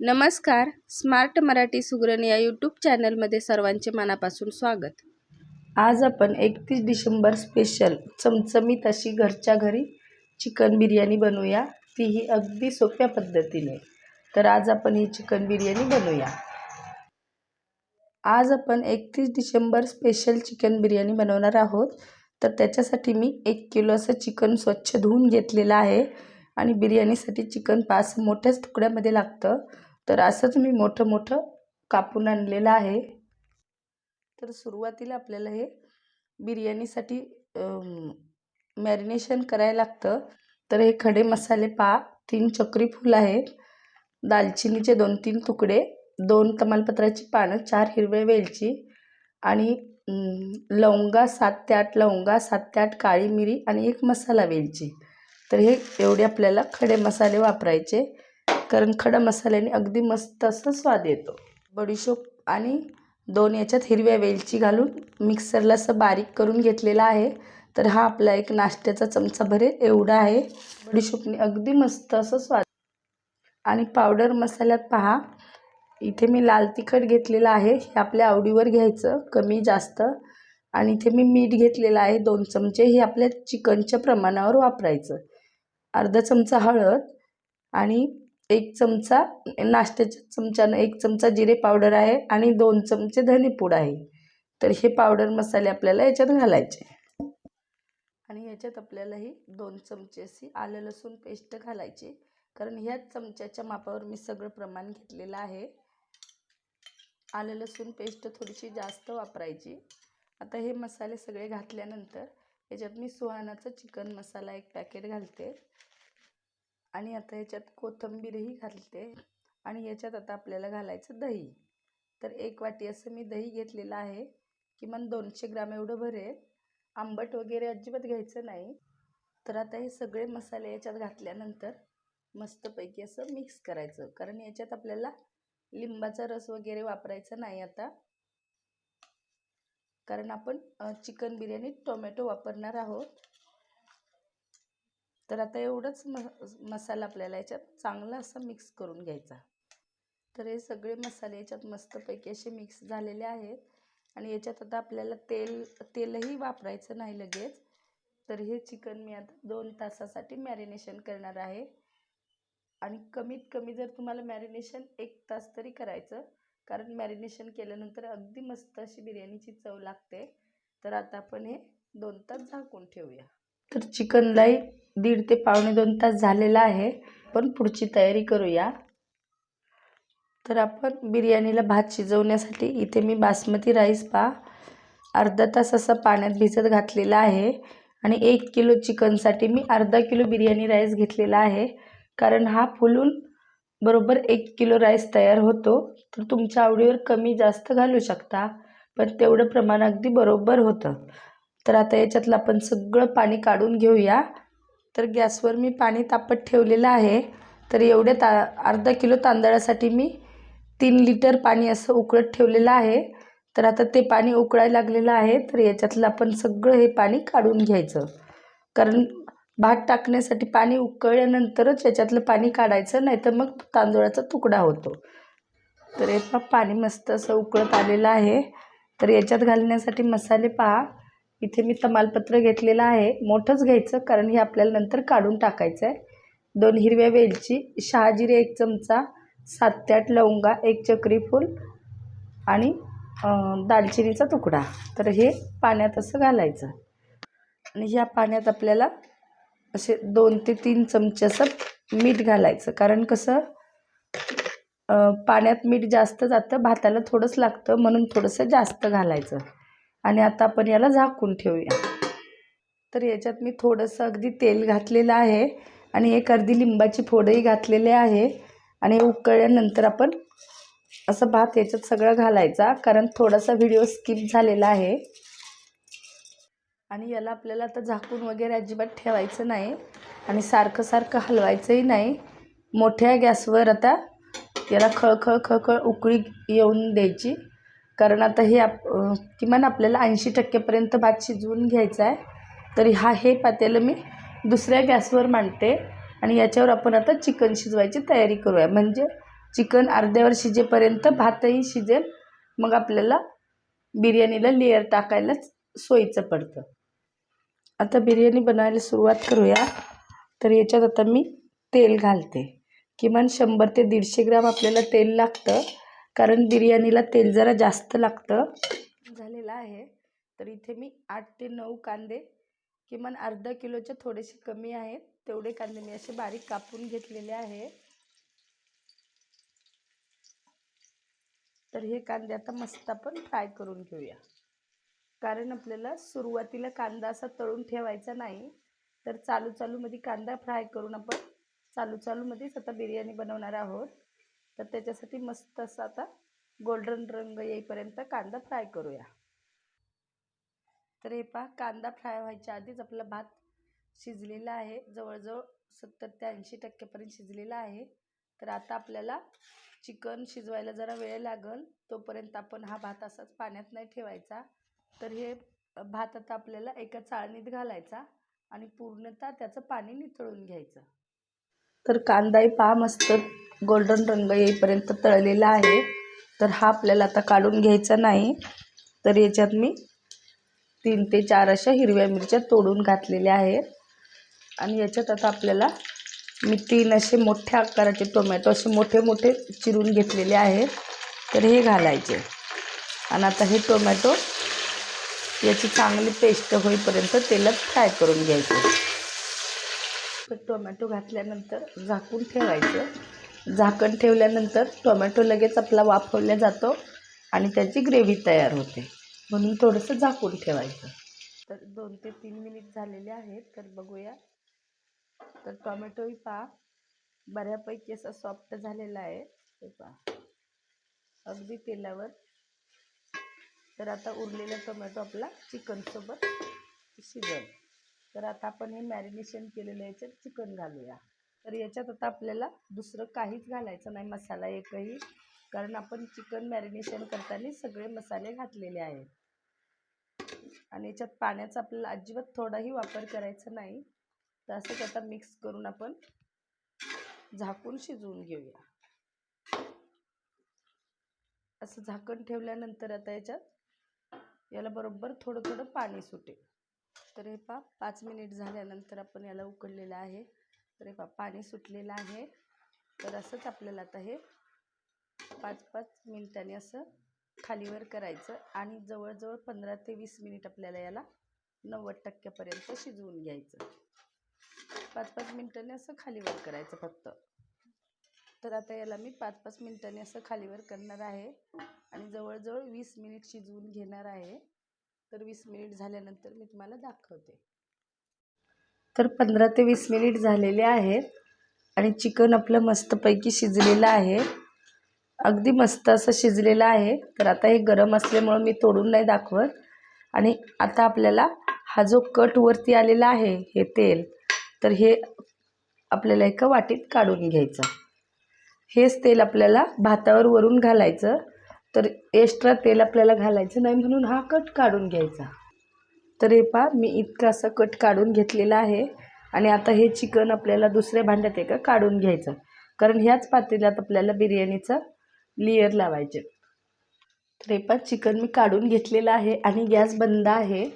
नमस्कार. स्मार्ट मराठी सुगरण या यूट्यूब चॅनलमध्ये सर्वांचे मनापासून स्वागत. आज आपण एकतीस डिसेंबर स्पेशल चमचमीत अशी घरच्या घरी चिकन बिर्याणी बनवूया. तीही अगदी सोप्या पद्धतीने. तर आज आपण ही चिकन बिर्याणी बनवूया. आज आपण एकतीस डिसेंबर स्पेशल चिकन बिर्याणी बनवणार आहोत. तर त्याच्यासाठी मी एक किलो असं चिकन स्वच्छ धुवून घेतलेलं आहे. आणि बिर्याणीसाठी चिकन पाच मोठ्याच तुकड्यामध्ये लागतं. तर असंच मी मोठं मोठं कापून आणलेलं आहे. तर सुरुवातीला आपल्याला हे बिर्याणीसाठी मॅरिनेशन करायला लागतं. तर हे खडे मसाले पा तीन चक्री फूल आहेत. दालचिनीचे दोन तीन तुकडे दोन तमालपत्राची पानं चार हिरव्या वेलची आणि लवंगा सात ते आठ लवंगा सात ते आठ काळी मिरी आणि एक मसाला वेलची. तर हे एवढे आपल्याला खडे मसाले वापरायचे. कारण खडा मसाल्याने अगदी मस्त असं स्वाद येतो. बडीशोप आणि दोन याच्यात हिरव्या वेलची घालून मिक्सरला असं बारीक करून घेतलेला आहे. तर हा आपला एक नाश्त्याचा चमचा भरेल एवढा आहे. बडीशोपने अगदी मस्त असं स्वाद. आणि पावडर मसाल्यात पहा इथे मी लाल तिखट घेतलेलं आहे. हे आपल्या आवडीवर घ्यायचं कमी जास्त. आणि इथे मी मीठ घेतलेलं आहे दोन चमचे. हे आपल्या चिकनच्या प्रमाणावर वापरायचं. अर्धा चमचा हळद आणि एक चमचा नाश्त्याच्या चमच्यानं एक चमचा जिरे पावडर आहे आणि दोन चमचे धनेपूड आहे. तर हे पावडर मसाले आपल्याला याच्यात घालायचे. आणि याच्यात आपल्याला ही दोन चमचे अशी आलं लसूण पेस्ट घालायची. कारण ह्याच चमच्याच्या मापावर मी सगळं प्रमाण घेतलेलं आहे. आलं लसूण पेस्ट थोडीशी जास्त वापरायची. आता हे मसाले सगळे घातल्यानंतर याच्यात मी सुहानाचं चिकन मसाला एक पॅकेट घालते. आणि आता याच्यात कोथिंबीरही घालते. आणि याच्यात आता आपल्याला घालायचं दही. तर एक वाटी असं मी दही घेतलेलं आहे किमान दोनशे ग्राम एवढं भरेल. आंबट वगैरे अजिबात घ्यायचं नाही. तर आता हे सगळे मसाले याच्यात घातल्यानंतर मस्तपैकी असं मिक्स करायचं. कारण याच्यात आपल्याला लिंबाचा रस वगैरे वापरायचा नाही आता. कारण आपण चिकन बिर्याणीत टोमॅटो वापरणार आहोत. तर आता एवढंच म मसाला आपल्याला याच्यात चांगला असा मिक्स करून घ्यायचा. तर हे सगळे मसाले याच्यात मस्तपैकी असे मिक्स झालेले आहेत. आणि याच्यात आता आपल्याला तेल तेलही वापरायचं नाही लगेच. तर हे चिकन मी आता दोन तासासाठी मॅरिनेशन करणार आहे. आणि कमीत कमी जर तुम्हाला मॅरिनेशन एक तास तरी करायचं कारण मॅरिनेशन केल्यानंतर अगदी मस्त अशी बिर्याणीची चव लागते. तर आता आपण हे दोन तास झाकून ठेवूया. तर चिकनलाही दीड ते पावणे दोन तास झालेला आहे. पण पुढची तयारी करूया. तर आपण बिर्याणीला भात शिजवण्यासाठी इथे मी बासमती राईस पा अर्धा तास असा पाण्यात भिजत घातलेला आहे आणि एक किलो चिकनसाठी मी अर्धा किलो बिर्याणी राईस घेतलेला आहे. कारण हा फुलून बरोबर एक किलो राईस तयार होतो. तर तुमच्या आवडीवर कमी जास्त घालू शकता पण तेवढं प्रमाण अगदी बरोबर होतं. तर आता याच्यातलं आपण सगळं पाणी काढून घेऊया. तर गॅसवर मी पाणी तापत ठेवलेलं आहे. तर एवढ्या ता अर्धा किलो तांदळासाठी मी तीन लिटर पाणी असं उकळत ठेवलेलं आहे. तर आता ते पाणी उकळायला लागलेलं आहे. तर याच्यातलं आपण सगळं हे पाणी काढून घ्यायचं. कारण भात टाकण्यासाठी पाणी उकळल्यानंतरच याच्यातलं पाणी काढायचं नाही तर मग तांदूळाचा तुकडा होतो. तर हे पहा पाणी मस्त असं उकळत आलेलं आहे. तर याच्यात घालण्यासाठी मसाले पहा. इथे मी तमालपत्र घेतलेलं आहे. मोठंच घ्यायचं कारण हे आपल्याला नंतर काढून टाकायचं आहे दोन हिरव्या वेलची शहाजिरे एक चमचा सात ते आठ लवंगा एक चक्री फूल आणि दालचिनीचा तुकडा. तर हे पाण्यात असं घालायचं. आणि ह्या पाण्यात आपल्याला असे दोन ते तीन चमचे असं मीठ घालायचं. कारण कसं पाण्यात मीठ जास्त जातं भाताला थोडंच लागतं म्हणून थोडंसं जास्त घालायचं. आणि आता आपण याला झाकून ठेवूया. तर याच्यात मी थोडंसं अगदी तेल घातलेलं आहे आणि एक अर्धी लिंबाची फोडही घातलेले आहे. आणि उकळल्यानंतर आपण असं भात याच्यात सगळं घालायचा कारण थोडासा व्हिडिओ स्किप झालेला आहे. आणि याला आपल्याला आता झाकून वगैरे अजिबात ठेवायचं नाही आणि सारखं सारखं हलवायचंही नाही. मोठ्या गॅसवर आता याला खळखळ खळखळ उकळी येऊन द्यायची. कारण आता हे आप किमान आपल्याला ऐंशी टक्केपर्यंत भात शिजवून घ्यायचा आहे. तरी हा हे पातेलं मी दुसऱ्या गॅसवर मांडते आणि याच्यावर आपण आता चिकन शिजवायची तयारी करूया. म्हणजे चिकन अर्ध्यावर शिजेपर्यंत भातही शिजेल. मग आपल्याला बिर्याणीला लेअर टाकायलाच सोयीचं पडतं. आता बिर्याणी बनवायला सुरुवात करूया. तर याच्यात आता मी तेल घालते. किमान शंभर ते दीडशे ग्राम आपल्याला तेल लागतं. कारण बिर्याणीला तेल जरा जास्त लागतं. झालेलं आहे. तर इथे मी आठ ते नऊ कांदे किमान अर्धा किलोचे थोडेसे कमी आहेत. तेवढे कांदे मी असे बारीक कापून घेतलेले आहे. तर हे कांदे आता मस्त आपण फ्राय करून घेऊया. कारण आपल्याला सुरुवातीला कांदा असा तळून ठेवायचा नाही. तर चालू चालूमध्ये कांदा फ्राय करून आपण चालू चालूमध्येच आता बिर्याणी बनवणार आहोत. तर त्याच्यासाठी मस्त असं आता गोल्डन रंग येईपर्यंत कांदा फ्राय करूया. तर हे पहा कांदा फ्राय व्हायच्या आधीच आपला भात शिजलेला आहे. जवळजवळ सत्तर ते ऐंशी टक्क्यापर्यंत शिजलेला आहे. तर आता आपल्याला चिकन शिजवायला जरा वेळ लागल तोपर्यंत आपण हा भात असाच पाण्यात नाही ठेवायचा. तर हे भात आता आपल्याला एका चाळणीत घालायचा आणि पूर्णतः त्याचं पाणी निथळून घ्यायचं. तर कांदाही पहा मस्त गोल्डन रंग येईपर्यंत तळलेला आहे. तर हा आपल्याला आता काढून घ्यायचा नाही. तर याच्यात मी तीन ते चार अशा हिरव्या मिरच्या तोडून घातलेल्या आहेत. आणि याच्यात आता आपल्याला मी तीन असे मोठ्या आकाराचे टोमॅटो असे मोठे मोठे चिरून घेतलेले आहेत. तर हे घालायचे. आणि आता हे टोमॅटो याची चांगली पेस्ट होईपर्यंत तेलात फ्राय करून घ्यायचं. तर टोमॅटो घातल्यानंतर झाकून ठेवायचं. झाकण ठेवल्यानंतर टोमॅटो लगेच आपला वाफवला जातो आणि त्याची ग्रेव्ही तयार होते. म्हणून थोडंसं झाकून ठेवायचं. तर दोन ते तीन मिनिट झालेले आहेत तर बघूया. तर टोमॅटोही पहा बऱ्यापैकी असा सॉफ्ट झालेला आहे. ते पहा अगदी तेलावर. तर आता उरलेला टोमॅटो आपला चिकनसोबत शिजेल तर आता आपण हे मॅरिनेशन केलेलं याच्यात चिकन घालूया. तर याच्यात आता आपल्याला दुसरं काहीच घालायचं नाही मसाला एकही. कारण आपण चिकन मॅरिनेशन करताना सगळे मसाले घातलेले आहेत. आणि याच्यात पाण्याचा आपल्याला अजिबात थोडाही वापर करायचा नाही. तर असंच आता मिक्स करून आपण झाकून शिजवून घेऊया. असं झाकण ठेवल्यानंतर आता याच्यात याला बरोबर थोडं थोडं पाणी सुटेल. तर हे पा पाच मिनिट झाल्यानंतर आपण याला उकडलेलं आहे. तर हे पा पाणी सुटलेलं आहे. तर असंच आपल्याला आता हे पाच पाच मिनिटांनी असं खालीवर करायचं आणि जवळजवळ पंधरा ते वीस मिनिट आपल्याला याला नव्वद टक्क्यापर्यंत शिजवून घ्यायचं. पाच पाच मिनिटांनी असं खालीवर करायचं फक्त. तर आता याला मी पाच पाच मिनिटांनी असं खालीवर करणार आहे आणि जवळजवळ वीस मिनिट शिजवून घेणार आहे. तर वीस मिनिट झाल्यानंतर मी तुम्हाला दाखवते. तर पंधरा ते वीस मिनिट झालेले आहेत आणि चिकन आपलं मस्तपैकी शिजलेलं आहे. अगदी मस्त असं शिजलेलं आहे. तर आता हे गरम असल्यामुळं मी तोडून नाही दाखवत. आणि आता आपल्याला हा जो कट वरती आलेला आहे हे तेल तर हे आपल्याला एका वाटीत काढून घ्यायचं. हेच तेल आपल्याला भातावर वरून घालायचं. तर एक्स्ट्रा तेल आपल्याला घालायचं नाही म्हणून हा कट काढून घ्यायचा. तर हे पहा मी इतका असा कट काढून घेतलेला आहे. आणि आता हे चिकन आपल्याला दुसऱ्या भांड्यात एका काढून घ्यायचं. कारण ह्याच पातेल्यात आपल्याला बिर्याणीचा लेयर लावायचे. तर हे पहा चिकन मी काढून घेतलेलं आहे आणि गॅस बंद आहे.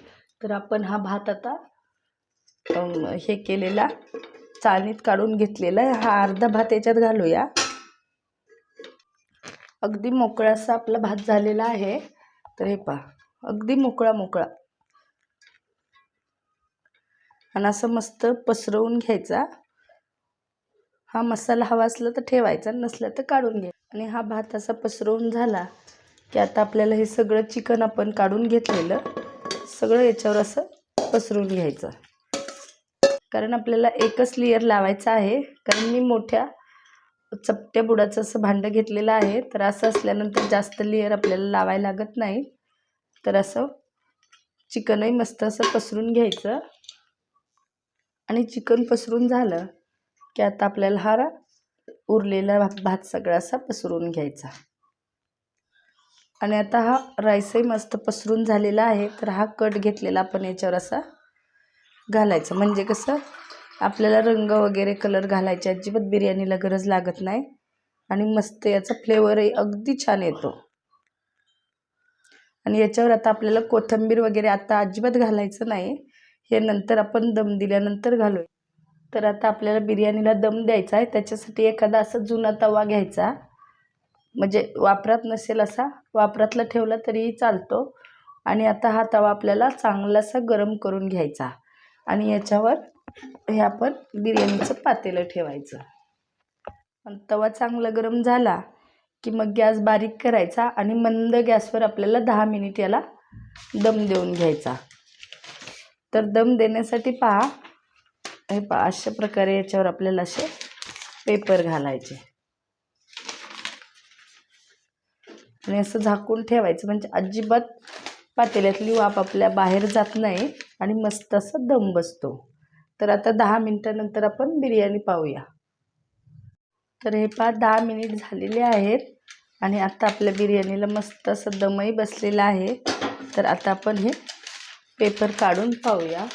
तर आपण हा भात आता हे केलेला चाळणीत काढून घेतलेला आहे. हा अर्धा भात याच्यात घालूया. अगदी मोकळा असा आपला भात झालेला आहे. तर हे पहा अगदी मोकळा मोकळा. आणि असं मस्त पसरवून घ्यायचा. हा मसाला हवा असला तर ठेवायचा नसला तर काढून घ्या आणि हा भात असा पसरवून झाला की आता आपल्याला हे सगळं चिकन आपण काढून घेतलेलं सगळं याच्यावर असं पसरून घ्यायचं. कारण आपल्याला एकच लेअर लावायचं आहे. कारण मी मोठ्या चपट्या बुडाचं असं भांडं घेतलेलं आहे. तर असं असल्यानंतर जास्त लेअर आपल्याला लावायला लागत नाही तर असं चिकनही मस्त असं पसरून घ्यायचं. आणि चिकन पसरून झालं की आता आपल्याला हा उरलेला भात सगळा असा पसरून घ्यायचा. आणि आता हा राईसही मस्त पसरून झालेला आहे. तर हा कट घेतलेला आपण याच्यावर असा घालायचं. म्हणजे कसं? आपल्याला रंग वगैरे कलर घालायचे अजिबात बिर्याणीला गरज लागत नाही. आणि मस्त याचा फ्लेवरही अगदी छान येतो. आणि याच्यावर आता आपल्याला कोथिंबीर वगैरे आता अजिबात घालायचं नाही. हे नंतर आपण दम दिल्यानंतर घालू तर आता आपल्याला बिर्याणीला दम द्यायचा आहे. त्याच्यासाठी एखादा असा जुना तवा घ्यायचा. म्हणजे वापरात नसेल असा वापरातला ठेवला तरीही चालतो. आणि आता हा तवा आपल्याला चांगलासा गरम करून घ्यायचा. आणि याच्यावर हे आपण बिर्याणीचं पातेलं ठेवायचं. आणि तवा चांगला गरम झाला की मग गॅस बारीक करायचा आणि मंद गॅसवर आपल्याला दहा मिनिट याला दम देऊन घ्यायचा. तर दम देण्यासाठी पहा हे पहा अशा प्रकारे याच्यावर आपल्याला असे पेपर घालायचे. आणि असं झाकून ठेवायचं म्हणजे अजिबात पातेल्यातली वाफ आपल्या बाहेर जात नाही आणि मस्त असं दम बसतो. तर आता दहा मिनटानंतर आपण बिर्याणी पाहूया. तर हे पहा दहा मिनिट झालेले आहेत आणि आता आपल्या बिर्याणीला मस्त असं दमही बसलेलं आहे. तर आता आपण हे पेपर काढून पाहूया.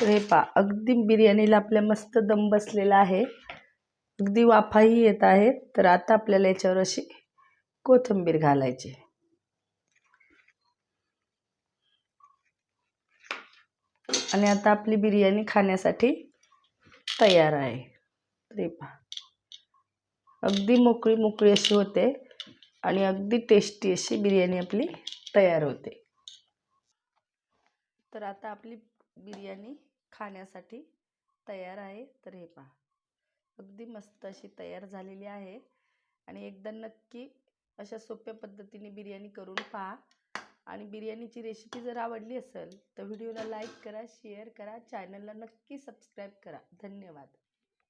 तर हे पहा अगदी बिर्याणीला आपल्या मस्त दम बसलेला आहे. अगदी वाफाही येत आहेत. तर आता आपल्याला याच्यावर अशी कोथिंबीर घालायची. आणि आता आपली बिर्याणी खाण्यासाठी तयार आहे. तरी पहा. अगदी मोकळी मोकळी अशी होते आणि अगदी टेस्टी अशी बिर्याणी आपली तयार होते. तर आता आपली बिर्याणी खाण्यासाठी तयार आहे. तर हे पहा. अगदी मस्त अशी तयार झालेली आहे. आणि एकदा नक्की अशा सोप्या पद्धतीने बिर्याणी करून पहा. आणि बिर्याणीची रेसिपी जर आवडली असेल तर व्हिडिओला लाईक करा शेअर करा चॅनलला नक्की सबस्क्राईब करा. धन्यवाद.